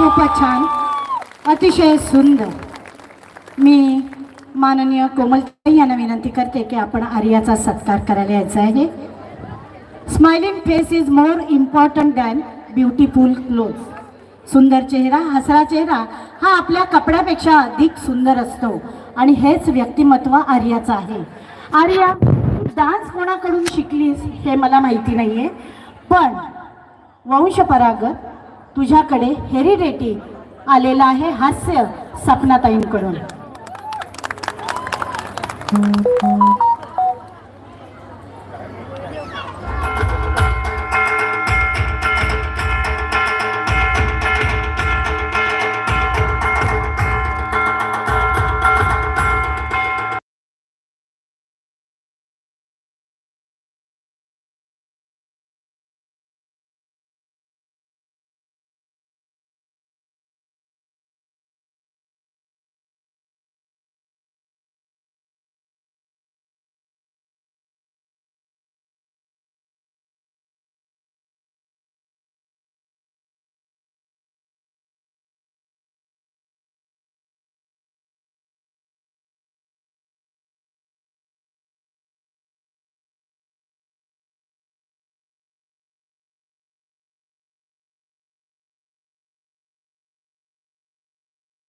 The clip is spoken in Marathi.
खूपच छान. अतिशय सुंदर. मी माननीय कोमलताई यांना विनंती करते की आपण आर्याचा सत्कार करायला यायचा आहे. Smiling face is more important than beautiful cloth सुंदर चेहरा हसरा चेहरा हा आपल्या कपड्यापेक्षा अधिक सुंदर असतो. आणि हेच व्यक्तिमत्व आर्याचं आहे. आर्या डान्स कोणाकडून शिकलीस हे मला माहिती नाही आहे पण वंशपरागत तुझ्याकडे हेरिडेटी आलेला आहे हास्य सपनाताईंकडून.